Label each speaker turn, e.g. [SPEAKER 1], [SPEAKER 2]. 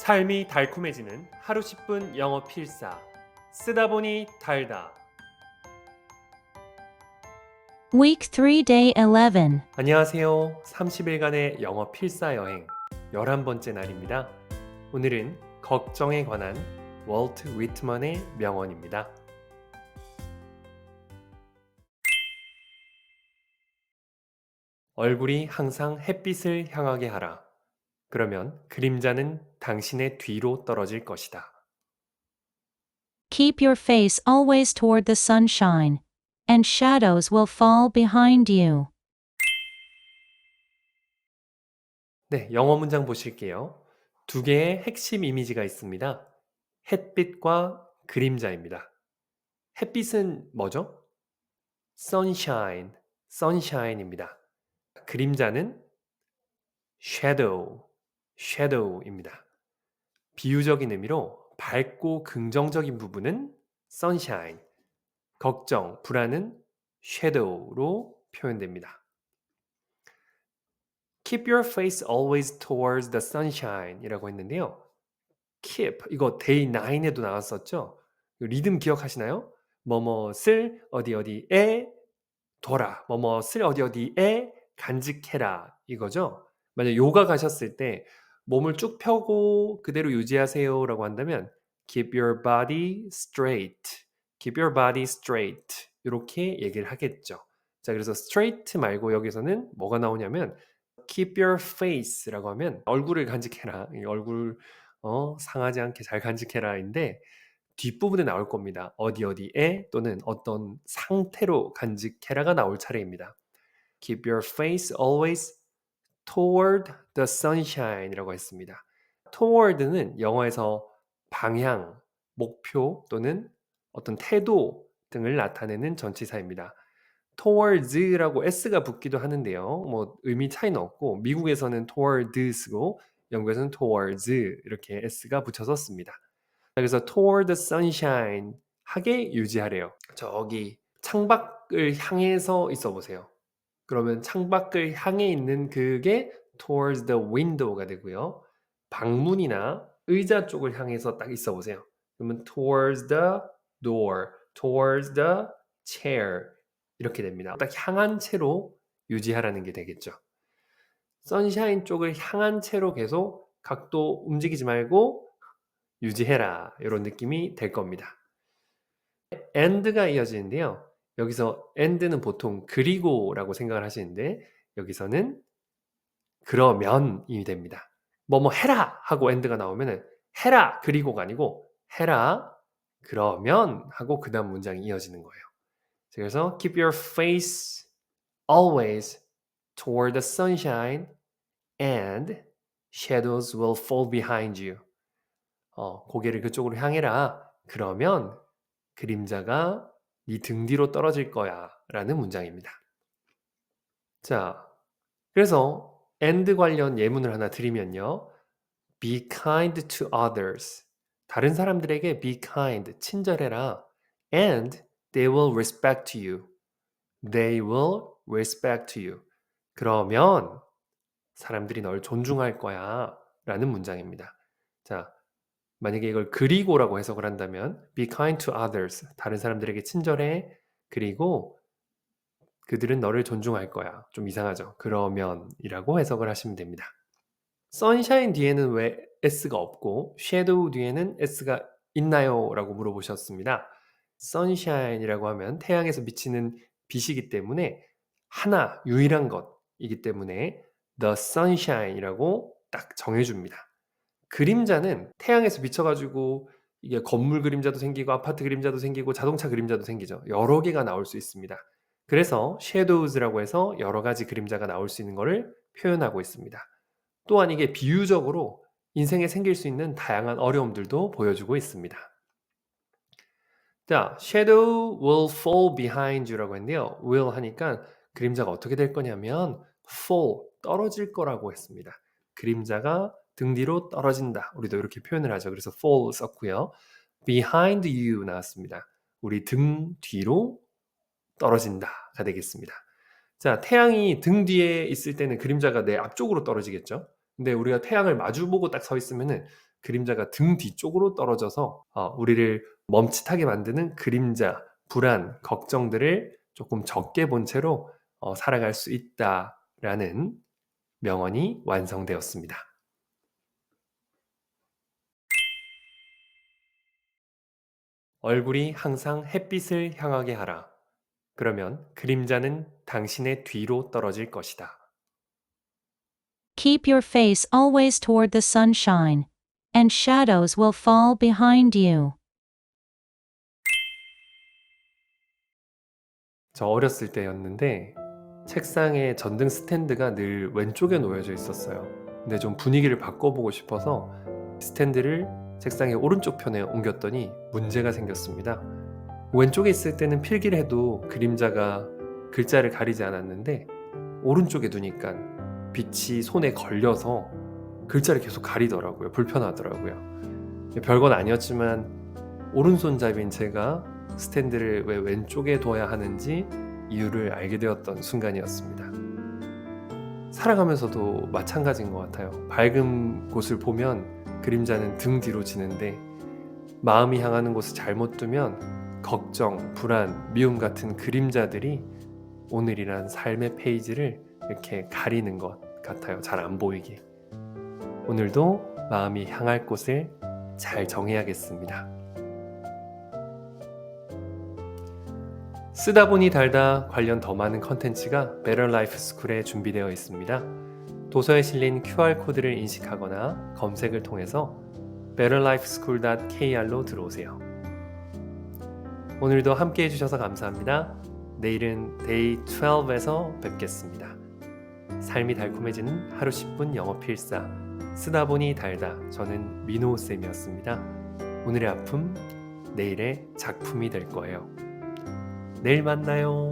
[SPEAKER 1] 삶이 달콤해지는 하루 10분 영어 필사. 쓰다 보니 달다.
[SPEAKER 2] Week 3, Day 11.
[SPEAKER 1] 안녕하세요. 30일간의 영어 필사 여행 11번째 날입니다. 오늘은 걱정에 관한 월트 위트먼의 명언입니다. 얼굴이 항상 햇빛을 향하게 하라. 그러면 그림자는 당신의 뒤로 떨어질 것이다.
[SPEAKER 2] Keep your face always toward the sunshine, and shadows will fall behind you.
[SPEAKER 1] 네, 영어 문장 보실게요. 두 개의 핵심 이미지가 있습니다. 햇빛과 그림자입니다. 햇빛은 뭐죠? sunshine, sunshine입니다. 그림자는 shadow, shadow입니다. 비유적인 의미로 밝고 긍정적인 부분은 sunshine, 걱정, 불안은 shadow로 표현됩니다. Keep your face always towards the sunshine 이라고 했는데요. Keep, 이거 day 9에도 나왔었죠? 리듬 기억하시나요? 뭐뭐을 어디 어디에 둬라. 뭐뭐을 어디 어디에 간직해라. 이거죠? 만약 요가 가셨을 때 몸을 쭉 펴고 그대로 유지하세요라고 한다면 keep your body straight. keep your body straight. 이렇게 얘기를 하겠죠. 자, 그래서 straight 말고 여기서는 뭐가 나오냐면 keep your face라고 하면 얼굴을 간직해라. 이 얼굴 어, 상하지 않게 잘 간직해라인데 뒷부분에 나올 겁니다. 어디 어디에 또는 어떤 상태로 간직해라가 나올 차례입니다. Keep your face always toward the sunshine이라고 했습니다. toward는 영어에서 방향, 목표 또는 어떤 태도 등을 나타내는 전치사입니다. towards라고 s가 붙기도 하는데요. 뭐 의미 차이는 없고 미국에서는 toward 쓰고 영국에서는 towards 이렇게 s가 붙여서 씁니다. 그래서 toward the sunshine 하게 유지하래요. 저기 창밖을 향해서 있어 보세요. 그러면 창밖을 향해 있는 그게 towards the window가 되고요. 방문이나 의자 쪽을 향해서 딱 있어 보세요. 그러면 towards the door, towards the chair 이렇게 됩니다. 딱 향한 채로 유지하라는 게 되겠죠. 선샤인 쪽을 향한 채로 계속 각도 움직이지 말고 유지해라. 이런 느낌이 될 겁니다. and가 이어지는데요. 여기서 and는 보통 그리고라고 생각을 하시는데 여기서는 그러면이 됩니다. 뭐뭐 해라 하고 and가 나오면은 해라 그리고가 아니고 해라 그러면 하고 그 다음 문장이 이어지는 거예요. 그래서 keep your face always toward the sunshine and shadows will fall behind you. 어, 고개를 그쪽으로 향해라. 그러면 그림자가 네 등 뒤로 떨어질 거야. 라는 문장입니다. 자, 그래서 and 관련 예문을 하나 드리면요. be kind to others. 다른 사람들에게 be kind, 친절해라. and they will respect you. They will respect you. 그러면 사람들이 널 존중할 거야. 라는 문장입니다. 자, 만약에 이걸 그리고라고 해석을 한다면 be kind to others. 다른 사람들에게 친절해. 그리고 그들은 너를 존중할 거야. 좀 이상하죠. 그러면이라고 해석을 하시면 됩니다. sunshine 뒤에는 왜 s가 없고 shadow 뒤에는 s가 있나요? 라고 물어보셨습니다. sunshine이라고 하면 태양에서 비치는 빛이기 때문에 하나 유일한 것이기 때문에 the sunshine이라고 딱 정해줍니다. 그림자는 태양에서 비쳐가지고 이게 건물 그림자도 생기고 아파트 그림자도 생기고 자동차 그림자도 생기죠. 여러 개가 나올 수 있습니다. 그래서 shadows라고 해서 여러 가지 그림자가 나올 수 있는 것을 표현하고 있습니다. 또한 이게 비유적으로 인생에 생길 수 있는 다양한 어려움들도 보여주고 있습니다. 자, shadow will fall behind you라고 했는데요. will 하니까 그림자가 어떻게 될 거냐면 fall, 떨어질 거라고 했습니다. 그림자가 등 뒤로 떨어진다. 우리도 이렇게 표현을 하죠. 그래서 fall 썼고요. behind you 나왔습니다. 우리 등 뒤로 떨어진다가 되겠습니다. 자, 태양이 등 뒤에 있을 때는 그림자가 내 앞쪽으로 떨어지겠죠. 근데 우리가 태양을 마주보고 딱 서 있으면은 그림자가 등 뒤쪽으로 떨어져서 어, 우리를 멈칫하게 만드는 그림자, 불안, 걱정들을 조금 적게 본 채로 어, 살아갈 수 있다라는 명언이 완성되었습니다. 얼굴이 항상 햇빛을 향하게 하라. 그러면 그림자는 당신의 뒤로 떨어질 것이다.
[SPEAKER 2] Keep your face always toward the sunshine, and shadows will fall behind you.
[SPEAKER 1] 저 어렸을 때였는데 책상에 전등 스탠드가 늘 왼쪽에 놓여져 있었어요. 근데 좀 분위기를 바꿔보고 싶어서 스탠드를 책상의 오른쪽 편에 옮겼더니 문제가 생겼습니다. 왼쪽에 있을 때는 필기를 해도 그림자가 글자를 가리지 않았는데 오른쪽에 두니까 빛이 손에 걸려서 글자를 계속 가리더라고요. 불편하더라고요. 별건 아니었지만 오른손잡이인 제가 스탠드를 왜 왼쪽에 둬야 하는지 이유를 알게 되었던 순간이었습니다. 살아가면서도 마찬가지인 것 같아요. 밝은 곳을 보면 그림자는 등 뒤로 지는데 마음이 향하는 곳을 잘못 두면 걱정, 불안, 미움 같은 그림자들이 오늘이란 삶의 페이지를 이렇게 가리는 것 같아요. 잘 안 보이게. 오늘도 마음이 향할 곳을 잘 정해야겠습니다. 쓰다 보니 달다 관련 더 많은 컨텐츠가 Better Life School에 준비되어 있습니다. 도서에 실린 QR코드를 인식하거나 검색을 통해서 betterlifeschool.kr로 들어오세요. 오늘도 함께 해주셔서 감사합니다. 내일은 데이 12에서 뵙겠습니다. 삶이 달콤해지는 하루 10분 영어 필사 쓰다 보니 달다 저는 민호 쌤이었습니다. 오늘의 아픔 내일의 작품이 될 거예요. 내일 만나요.